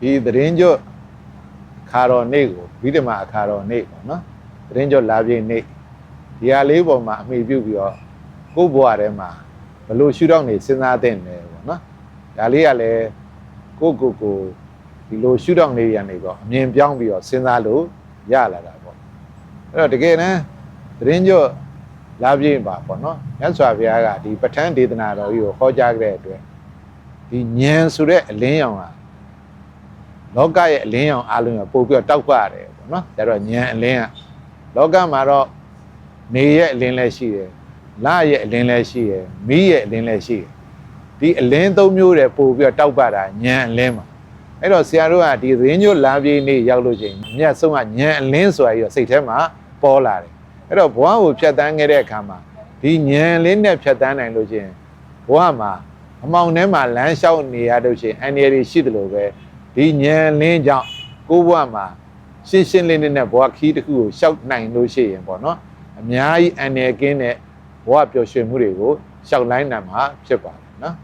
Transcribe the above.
ဒီသတင်းကျွတ်ခါတော်နေ့ကိုဗိဓမာအခါတော်နေ့ပေါ့နော်သတင်းကျွတ်လာပြည့်နေ့ဒီဟာလေးပေါ်မှာအမိပြုပြီးတော့ကိုယ့်ဘဝထဲမှာဘလို့ရှုတော့နေစဉ်းစားတဲ့တယ်ပေါ့နော်ဒါလေးကလည်းကိုယ့်ကိုယ်ကိုဒီလိုရှုတော့နေရနေပေါ့အမြင်ပြောင်းပြီးတော့စဉ်းစားလို့ရလာတာပေါ့အဲ့တော့တကယ်တမ်းသတင်းကျွတ်လာပြည့်ပါပေါ့နော်မြတ်စွာဘုရားကဒီပဋ္ဌာန်းဒေသနာတော်ကြီးကိုဟောကြားခဲ့တဲ့အတွက်ဒီဉာဏ်ဆိုတဲ့အလင်းရောင်ဟာ လောကရဲ့အလင်းရောင်အလုံးကပို့ပြီးတော့တောက်ပရတယ်ပေါ့နော်ဒါတော့ဉာဏ်အလင်းကလောကမှာတော့နေရဲ့အလင်းလည်းရှိတယ်လရဲ့အလင်းလည်းရှိတယ်မီးရဲ့အလင်းလည်းရှိတယ်ဒီအလင်းသုံးမျိုးတည်းပို့ပြီးတော့တောက်ပတာဉာဏ်အလင်းမှာအဲ့တော့ဆရာတို့ကဒီရင်းညွတ်လာပြေးနေ့ရောက်လို့ချင်းမြတ်ဆုံးကဉာဏ်အလင်းဆိုတာကြီးတော့စိတ်ထဲမှာပေါ်လာတယ်အဲ့တော့ဘဝကိုဖြတ်တန်းခဲ့တဲ့အခါမှာဒီဉာဏ်လေးနဲ့ဖြတ်တန်းနိုင်လို့ချင်းဘဝမှာအမောင်ထဲမှာလမ်းလျှောက်နေရတော့ချင်းအန္တရာယ်ရှိတယ်လို့ပဲ ဒီဉာဏ်လင်းကြောင့်ကိုယ့်ဘဝမှာရှင်းရှင်းလင်းလင်းနဲ့ဘဝခီးတစ်ခုကိုရှောက်နိုင်လို့ရှိရင်ပေါ့နော်အများကြီးအန္တရာယ်ကင်းတဲ့ဘဝပျော်ရွှင်မှုတွေကိုရှောက်လိုက်နိုင်မှာဖြစ်ပါတယ်နော်